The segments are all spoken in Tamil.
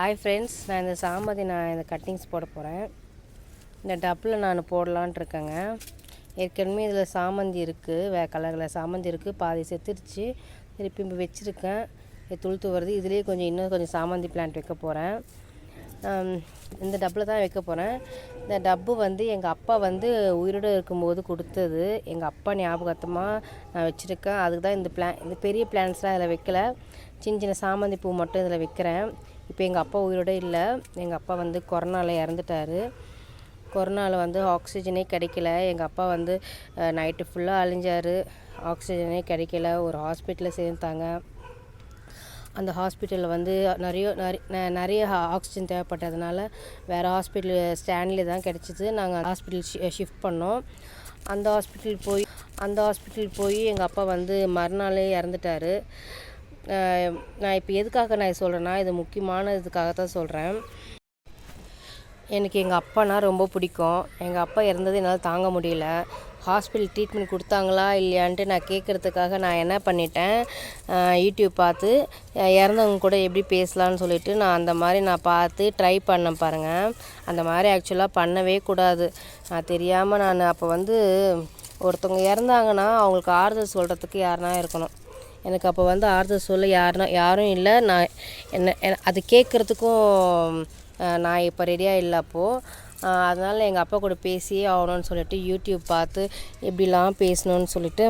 ஹாய் ஃப்ரெண்ட்ஸ் நான் இந்த சாமதி நான் இந்த கட்டிங்ஸ் போட போகிறேன் இந்த டப்பில் நான் போடலான்ட்டு இருக்கேங்க. ஏற்கனவே இதில் சாமந்தி இருக்குது வே கலரில் சாமந்தி இருக்குது பாதி செத்துருச்சு. திருப்பி இப்போ வச்சுருக்கேன். துளுத்து வருது இதுலேயே கொஞ்சம் இன்னும் கொஞ்சம் சாமந்தி பிளான்ட் வைக்க போகிறேன் இந்த டப்பில் தான் வைக்க போகிறேன் இந்த டப்பு வந்து எங்கள் அப்பா வந்து உயிரோடு இருக்கும்போது கொடுத்தது. எங்கள் அப்பா ஞாபகத்தமாக நான் வச்சுருக்கேன். அதுக்கு தான் இந்த பிளான் இந்த பெரிய பிளான்ஸ்லாம் இதில் வைக்கல. சின்ன சின்ன சாமந்தி பூ மட்டும் இதில் வைக்கிறேன். இப்போ எங்கள் அப்பா உயிரோட இல்லை. எங்கள் அப்பா வந்து கொரோனாவில் இறந்துட்டாரு. கொரோனாவில் வந்து ஆக்சிஜனே கிடைக்கல. எங்கள் அப்பா வந்து நைட்டு ஃபுல்லாக அழிஞ்சார். ஆக்சிஜனே கிடைக்கல. ஒரு ஹாஸ்பிட்டலில் சேர்ந்தாங்க அந்த ஹாஸ்பிட்டலில் வந்து நிறைய நிறைய நிறைய ஆக்சிஜன் தேவைப்பட்டதுனால வேறு ஹாஸ்பிட்டல் ஸ்டான்லி தான் கிடச்சிது. நாங்கள் ஹாஸ்பிட்டல் ஷிஃப்ட் பண்ணோம். அந்த ஹாஸ்பிட்டல் போய் அந்த ஹாஸ்பிட்டல் போய் எங்கள் அப்பா வந்து மறுநாளே இறந்துட்டார். நான் இப்போ எதுக்காக நான் சொல்கிறேன்னா இது முக்கியமான இதுக்காக தான் சொல்கிறேன் எனக்கு எங்கள் அப்பானா ரொம்ப பிடிக்கும். எங்கள் அப்பா இறந்தது என்னால் தாங்க முடியல. ஹாஸ்பிட்டல் ட்ரீட்மெண்ட் கொடுத்தாங்களா இல்லையான்ட்டு நான் கேட்குறதுக்காக நான் என்ன பண்ணிட்டேன்? யூடியூப் பார்த்து இறந்தவங்க கூட எப்படி பேசலான்னு சொல்லிட்டு நான் அந்த மாதிரி நான் பார்த்து ட்ரை பண்ண பாருங்கள் அந்த மாதிரி ஆக்சுவலாக பண்ணவே கூடாது. நான் தெரியாமல் நான் அப்போ வந்து ஒருத்தவங்க இறந்தாங்கன்னா அவங்களுக்கு ஆறுதல் சொல்கிறதுக்கு யாருனா இருக்கணும். எனக்கு அப்போ வந்து ஆறுதல் சொல்ல யாருனா யாரும் இல்லை. நான் என்ன அது கேட்குறதுக்கும் நான் இப்போ ரெடியாக இல்லை அப்போது அதனால் எங்கள் அப்பா கூட பேசியே ஆகணும்னு சொல்லிட்டு யூடியூப் பார்த்து எப்படிலாம் பேசணுன்னு சொல்லிட்டு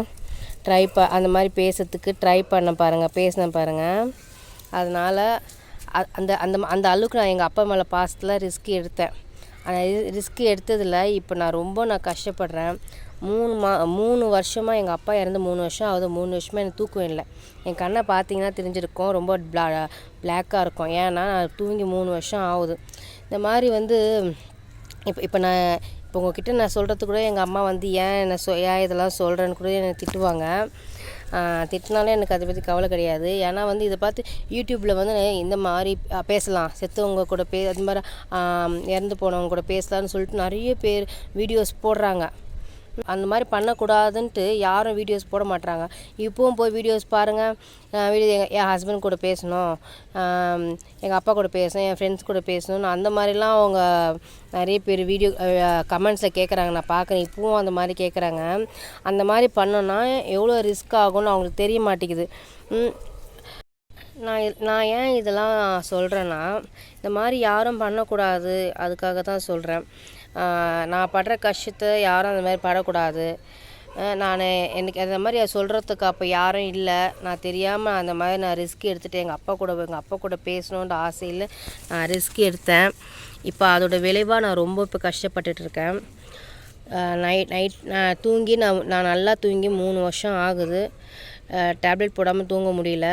ட்ரை ப அந்த மாதிரி பேசுறதுக்கு ட்ரை பண்ண பாருங்கள் பேசினேன் பாருங்கள் அதனால் அந்த அந்த அந்த அளவுக்கு நான் எங்கள் அப்பா மேலே பாசத்தில் ரிஸ்க் எடுத்தேன். அந்த ரிஸ்க் எடுத்ததில் இப்போ நான் ரொம்ப நான் கஷ்டப்படுறேன். மூணு மா மூணு வருஷமாக எங்கள் அப்பா இறந்து மூணு வருஷம் ஆகுது. மூணு வருஷமாக எனக்கு தூக்கம் இல்லை என் கண்ணை பார்த்தீங்கன்னா தெரிஞ்சிருக்கும். ரொம்ப பிளா பிளாக்காக இருக்கும். ஏன்னா நான் தூங்கி மூணு வருஷம் ஆகுது. இந்த மாதிரி வந்து இப்போ இப்போ நான் இப்போ உங்ககிட்ட நான் சொல்கிறது கூட எங்கள் அம்மா வந்து ஏன் என்ன சொ ஏன் இதெல்லாம் சொல்கிறேன்னு கூட என்னை திட்டுவாங்க. திட்டினாலும் எனக்கு அதை பற்றி கவலை கிடையாது. ஏன்னா வந்து இதை பார்த்து யூடியூப்பில் வந்து இந்த மாதிரி பேசலாம். செத்தவங்க கூட பே அது மாதிரி இறந்து போனவங்க கூட பேசலாம்னு சொல்லிட்டு நிறைய பேர் வீடியோஸ் போடுறாங்க. அந்த மாதிரி பண்ணக்கூடாதுன்ட்டு யாரும் வீடியோஸ் போட மாட்டுறாங்க இப்போவும் போய் வீடியோஸ் பாருங்கள் வீடியோ எங்கள் என் ஹஸ்பண்ட் கூட பேசணும். எங்கள் அப்பா கூட பேசணும் என் ஃப்ரெண்ட்ஸ் கூட பேசணும் அந்த மாதிரிலாம் அவங்க நிறைய பேர் வீடியோ கமெண்ட்ஸில் கேட்குறாங்க நான் பார்க்குறேன் இப்போவும் அந்த மாதிரி கேட்குறாங்க அந்த மாதிரி பண்ணோன்னா எவ்வளோ ரிஸ்க் ஆகும்னு அவங்களுக்கு தெரிய மாட்டேங்குது. நான் நான் ஏன் இதெல்லாம் சொல்கிறேன்னா இந்த மாதிரி யாரும் பண்ணக்கூடாது அதுக்காக தான் சொல்கிறேன் நான் படுற கஷ்டத்தை யாரும் அந்த மாதிரி படக்கூடாது. நான் எனக்கு அந்த மாதிரி சொல்கிறதுக்கு அப்போ யாரும் இல்லை. நான் தெரியாமல் அந்த மாதிரி நான் ரிஸ்க் எடுத்துகிட்டு எங்கள் அப்பா கூட எங்கள் அப்பா கூட பேசணுன்ற ஆசையில் நான் ரிஸ்க் எடுத்தேன். இப்போ அதோடய விளைவாக நான் ரொம்ப இப்போ கஷ்டப்பட்டுட்ருக்கேன் நைட் நைட் நான் தூங்கி நான் நான் நல்லா தூங்கி மூணு வருஷம் ஆகுது. டேப்லெட் போடாமல் தூங்க முடியல.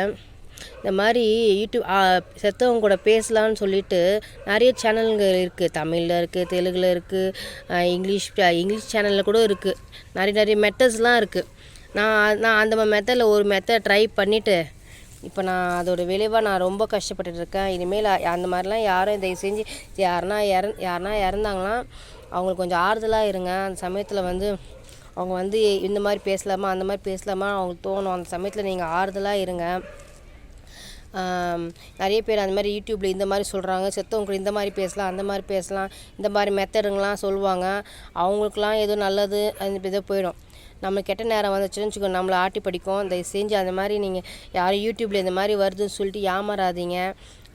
இந்த மாதிரி யூடியூப் செத்தவங்க கூட பேசலான்னு சொல்லிட்டு நிறைய சேனல்கள் இருக்குது தமிழில் இருக்குது தெலுங்கில் இருக்குது இங்கிலீஷ் இங்கிலீஷ் சேனலில் கூட இருக்குது நிறைய நிறைய மெத்தட்ஸ்லாம் இருக்குது நான் நான் அந்த மெத்தடில் ஒரு மெத்தட் ட்ரை பண்ணிவிட்டு இப்போ நான் அதோட விளைவாக நான் ரொம்ப கஷ்டப்பட்டுட்டு இருக்கேன். இனிமேல் அந்த மாதிரிலாம் யாரும் தயவு செஞ்சு யாருனா இறந் யாருனா இறந்தாங்கன்னா அவங்களுக்கு கொஞ்சம் ஆறுதலாக இருங்க. அந்த சமயத்தில் வந்து அவங்க வந்து இந்த மாதிரி பேசலாமா அந்த மாதிரி பேசலாமா அவங்களுக்கு தோணும். அந்த சமயத்தில் நீங்கள் ஆறுதலாக இருங்க. நிறைய பேர் அந்த மாதிரி யூடியூப்பில் இந்த மாதிரி சொல்கிறாங்க செத்தவங்க இந்த மாதிரி பேசலாம் அந்த மாதிரி பேசலாம் இந்த மாதிரி மெத்தடுங்களாம் சொல்லுவாங்க. அவங்களுக்குலாம் எதுவும் நல்லது அந்த இதை போயிடும். நம்ம கெட்ட நேரம் வந்துச்சுன்னு வச்சுக்கோ நம்மளை ஆட்டி படிக்கும். இந்த செஞ்சு அந்த மாதிரி நீங்கள் யாரும் யூடியூப்பில் இந்த மாதிரி வருதுன்னு சொல்லிட்டு ஏமாறாதீங்க.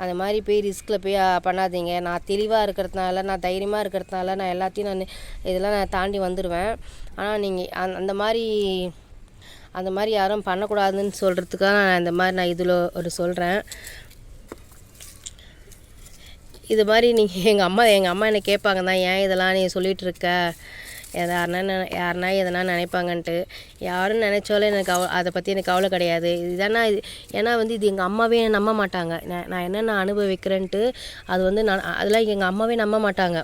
அந்த மாதிரி போய் ரிஸ்கில் போய் பண்ணாதீங்க. நான் தெளிவாக இருக்கிறதுனால நான் தைரியமாக இருக்கிறதுனால நான் எல்லாத்தையும் நான் இதெல்லாம் நான் தாண்டி வந்துடுவேன் ஆனால் நீங்கள் அந்த மாதிரி அந்த மாதிரி யாரும் பண்ணக்கூடாதுன்னு சொல்கிறதுக்காக நான் இந்த மாதிரி நான் இதில் ஒரு சொல்கிறேன் இது மாதிரி நீங்கள் எங்கள் அம்மா எங்கள் அம்மா என்னை கேட்பாங்க தான் ஏன் இதெல்லாம் நீ சொல்லிகிட்டு இருக்க? யாருனா யாருனா எதனா நினைப்பாங்கன்ட்டு. யாரும் நினச்சாலும் எனக்கு அவ அதை பற்றி எனக்கு கவலை கிடையாது. இதுதானா இது ஏன்னா வந்து இது எங்கள் அம்மாவே நம்ப மாட்டாங்க. நான் நான் என்னென்ன அனுபவிக்கிறேன்ட்டு அது வந்து நான் அதெல்லாம் எங்கள் அம்மாவே நம்ப மாட்டாங்க.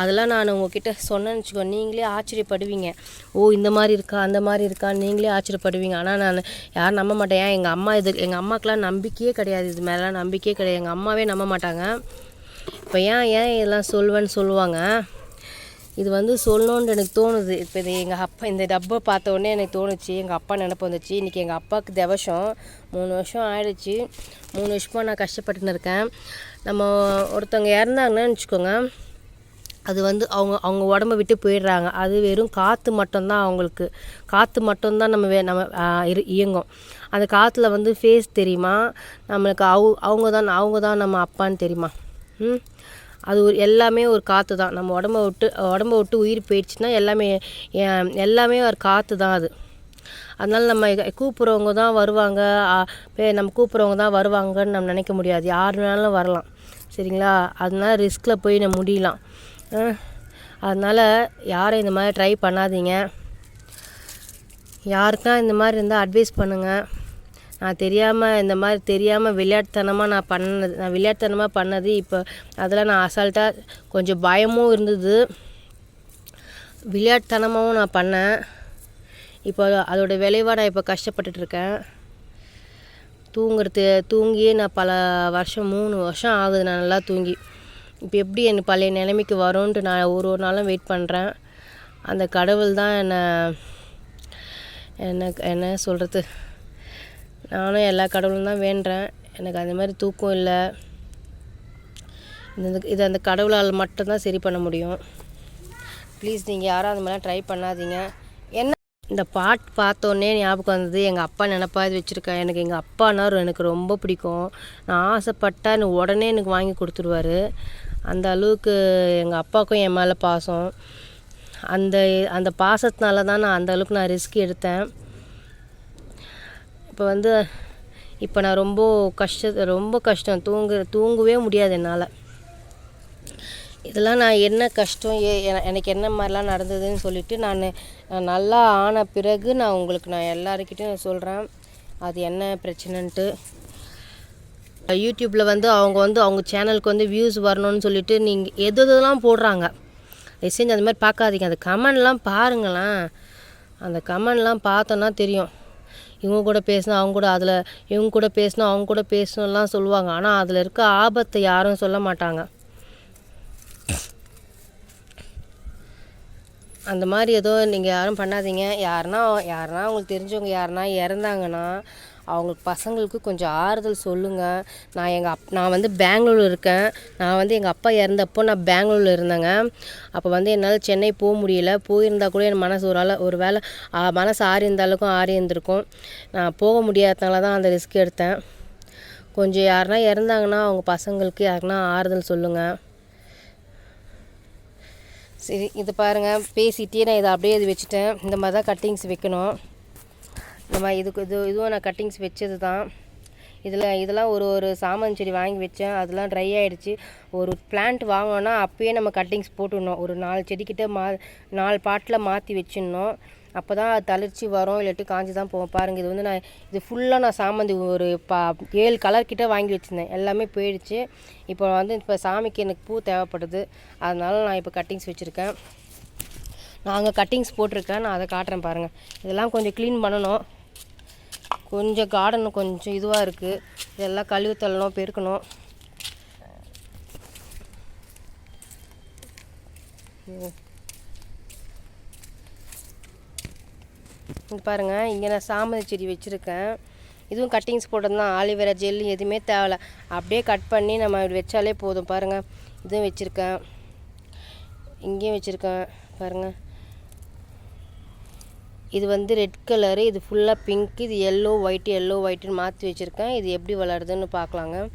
அதெல்லாம் நான் உங்ககிட்ட சொன்னேன்னு வச்சுக்கோ நீங்களே ஆச்சரியப்படுவீங்க. ஓ இந்த மாதிரி இருக்கா அந்த மாதிரி இருக்கான்னு நீங்களே ஆச்சரியப்படுவீங்க. ஆனால் நான் யாரும் நம்ப மாட்டேன். ஏன் எங்கள் அம்மா இது எங்கள் அம்மாக்கெலாம் நம்பிக்கையே கிடையாது. இது மேலாம் நம்பிக்கையே கிடையாது. எங்கள் அம்மாவே நம்ப மாட்டாங்க. இப்போ ஏன் ஏன் இதெல்லாம் சொல்வேன்னு சொல்லுவாங்க? இது வந்து சொல்லணுன்ட்டு எனக்கு தோணுது. இப்போ இது எங்கள் அப்பா இந்த டப்பை பார்த்த உடனே எனக்கு தோணுச்சு. எங்கள் அப்பா நினப்பு வந்துச்சு. இன்றைக்கி எங்கள் அப்பாவுக்கு திவசம். மூணு வருஷம் ஆயிடுச்சு. மூணு வருஷமாக நான் கஷ்டப்பட்டுன்னு இருக்கேன். நம்ம ஒருத்தவங்க இறந்தாங்கன்னு வச்சுக்கோங்க. அது வந்து அவங்க அவங்க உடம்ப விட்டு போயிடுறாங்க. அது வெறும் காற்று மட்டும்தான் அவங்களுக்கு. காற்று மட்டும்தான் நம்ம வே நம்ம இரு இயங்கும். அந்த காற்றுல வந்து ஃபேஸ் தெரியுமா? நம்மளுக்கு அவ அவங்க தான் அவங்க தான் நம்ம அப்பான்னு தெரியுமா? ம்? அது ஒரு எல்லாமே ஒரு காற்று தான் நம்ம உடம்ப விட்டு உடம்ப விட்டு உயிர் போயிடுச்சுன்னா எல்லாமே எல்லாமே ஒரு காற்று தான் அது. அதனால நம்ம கூப்பிட்றவங்க தான் வருவாங்க. பே- நம்ம கூப்பிட்றவங்க தான் வருவாங்கன்னு நம்ம நினைக்க முடியாது. யார் வேணாலும் வரலாம். சரிங்களா? அதனால் ரிஸ்கில் போய் நம்ம முடியலாம். அதனால் யாரும் இந்த மாதிரி ட்ரை பண்ணாதீங்க. யாருக்கா இந்த மாதிரி இருந்தால் அட்வைஸ் பண்ணுங்கள் நான் தெரியாமல் இந்த மாதிரி தெரியாமல் விளையாட்டுத்தனமாக நான் பண்ணது நான் விளையாட்டுத்தனமாக பண்ணது இப்போ அதெல்லாம் நான் அசால்ட்டாக கொஞ்சம் பயமும் இருந்தது. விளையாட்டுத்தனமாகவும் நான் பண்ணேன். இப்போ அதோட விளைவாக நான் இப்போ கஷ்டப்பட்டுட்ருக்கேன் தூங்குறது தூங்கியே நான் பல வருஷம் மூணு வருஷம் ஆகுது நான் நல்லா தூங்கி. இப்போ எப்படி என் பழைய நிலைமைக்கு வரும்ன்ட்டு நான் ஒரு ஒரு நாளும் வெயிட் பண்ணுறேன் அந்த கடவுள் தான் என்னை என்ன என்ன சொல்கிறது நானும் எல்லா கடவுளும் தான் வேண்டுறேன் எனக்கு அந்த மாதிரி தூக்கம் இல்லை. இந்த இது அந்த கடவுளால் மட்டும்தான் சரி பண்ண முடியும். ப்ளீஸ் நீங்கள் யாரும் அந்த மாதிரிலாம் ட்ரை பண்ணாதீங்க. என்ன இந்த பாட்டு பார்த்தோன்னே ஞாபகம் வந்தது. எங்கள் அப்பா நினப்பா இது வச்சுருக்கேன் எனக்கு எங்கள் அப்பானா எனக்கு ரொம்ப பிடிக்கும். நான் ஆசைப்பட்டா எனக்கு உடனே எனக்கு வாங்கி கொடுத்துருவாரு. அந்த அளவுக்கு எங்கள் அப்பாவுக்கும் என் மேலே பாசம். அந்த அந்த பாசத்தினால தான் நான் அந்த அளவுக்கு நான் ரிஸ்க் எடுத்தேன். இப்போ வந்து இப்போ நான் ரொம்ப கஷ்ட ரொம்ப கஷ்டம். தூங்கு தூங்கவே முடியாது என்னால். இதெல்லாம் நான் என்ன கஷ்டம் ஏ என- எனக்கு என்ன மாதிரிலாம் நடந்ததுன்னு சொல்லிவிட்டு நான் நல்லா ஆன பிறகு நான் உங்களுக்கு நான் எல்லாருக்கிட்டையும் சொல்கிறேன் அது என்ன பிரச்சனைன்ட்டு. யூடியூப்பில் வந்து அவங்க வந்து அவங்க சேனலுக்கு வந்து வியூஸ் வரணும்னு சொல்லிட்டு நீங்கள் எது எதுலாம் போடுறாங்க. தயவு செஞ்சு அந்த மாதிரி பார்க்காதீங்க. அந்த கமெண்ட்லாம் பாருங்களேன். அந்த கமெண்ட்லாம் பார்த்தோன்னா தெரியும். இவங்க கூட பேசினா அவங்க கூட அதில் இவங்க கூட பேசினா அவங்க கூட பேசணும்லாம் சொல்லுவாங்க. ஆனால் அதில் இருக்க ஆபத்தை யாரும் சொல்ல மாட்டாங்க. அந்த மாதிரி ஏதோ நீங்கள் யாரும் பண்ணாதீங்க. யாருன்னா யாருன்னா அவங்களுக்கு தெரிஞ்சவங்க யாருன்னா இறந்தாங்கன்னா அவங்களுக்கு பசங்களுக்கு கொஞ்சம் ஆறுதல் சொல்லுங்கள் நான் எங்கள் அப் நான் வந்து பெங்களூர் இருக்கேன். நான் வந்து எங்கள் அப்பா இறந்தப்போ நான் பெங்களூரில் இருந்தேங்க. அப்போ வந்து என்னால் சென்னை போக முடியல. போயிருந்தா கூட என் மனசு ஒரு ஆள் ஒரு வேளை மனசு ஆறி இருந்த ஆறி இருந்திருக்கும். நான் போக முடியாதனால தான் அந்த ரிஸ்க் எடுத்தேன். கொஞ்சம் யாருன்னா இறந்தாங்கன்னா அவங்க பசங்களுக்கு யாருன்னா ஆறுதல் சொல்லுங்கள் சரி இது பாருங்கள் பேசிட்டே நான் இதை அப்படியே இது வச்சுட்டேன். இந்த மாதிரி தான் கட்டிங்ஸ் வைக்கணும். நம்ம இதுக்கு இது இதுவும் நான் கட்டிங்ஸ் வச்சது தான் இதில் இதெல்லாம் ஒரு ஒரு சாமந்தி செடி வாங்கி வச்சேன். அதெல்லாம் ட்ரை ஆகிடுச்சு ஒரு பிளான்ட் வாங்கினோன்னா அப்போயே நம்ம கட்டிங்ஸ் போட்டுடணும். ஒரு நாலு செடிக்கிட்ட மா நாலு பாட்டில் மாற்றி வச்சிடணும். அப்போ தான் அது தளிர்ச்சி வரும். இல்லாட்டி காஞ்சி தான் போவோம் பாருங்கள் இது வந்து நான் இது ஃபுல்லாக நான் சாமந்தி ஒரு பா ஏழு கலர்கிட்ட வாங்கி வச்சுருந்தேன். எல்லாமே போயிடுச்சு. இப்போ வந்து இப்போ சாமிக்கு எனக்கு பூ தேவைப்படுது. அதனால நான் இப்போ கட்டிங்ஸ் வச்சுருக்கேன். நாங்கள் கட்டிங்ஸ் போட்டிருக்கேன். நான் அதை காட்டுறேன் பாருங்கள் இதெல்லாம் கொஞ்சம் க்ளீன் பண்ணணும். கொஞ்சம் கார்டன் கொஞ்சம் இதுவாக இருக்குது இதெல்லாம் கழுவி தள்ளணும் பெருக்கணும். இங்க பாருங்கள் இங்கே நான் சாமந்தி செடி வச்சுருக்கேன். இதுவும் கட்டிங்ஸ் போட்டது தான் ஆலிவேரா ஜெல்லு எதுவுமே தேவையில்ல. அப்படியே கட் பண்ணி நம்ம இப்படி வச்சாலே போதும். பாருங்கள் இதுவும் வச்சுருக்கேன். இங்கேயும் வச்சுருக்கேன். பாருங்கள் இது வந்து ரெட் கலரு இது ஃபுல்லாக பிங்க் இது எல்லோ ஒயிட் எல்லோ ஒயிட்டுன்னு மாற்றி வச்சுருக்கேன். இது எப்படி வளருதுன்னு பார்க்கலாங்க.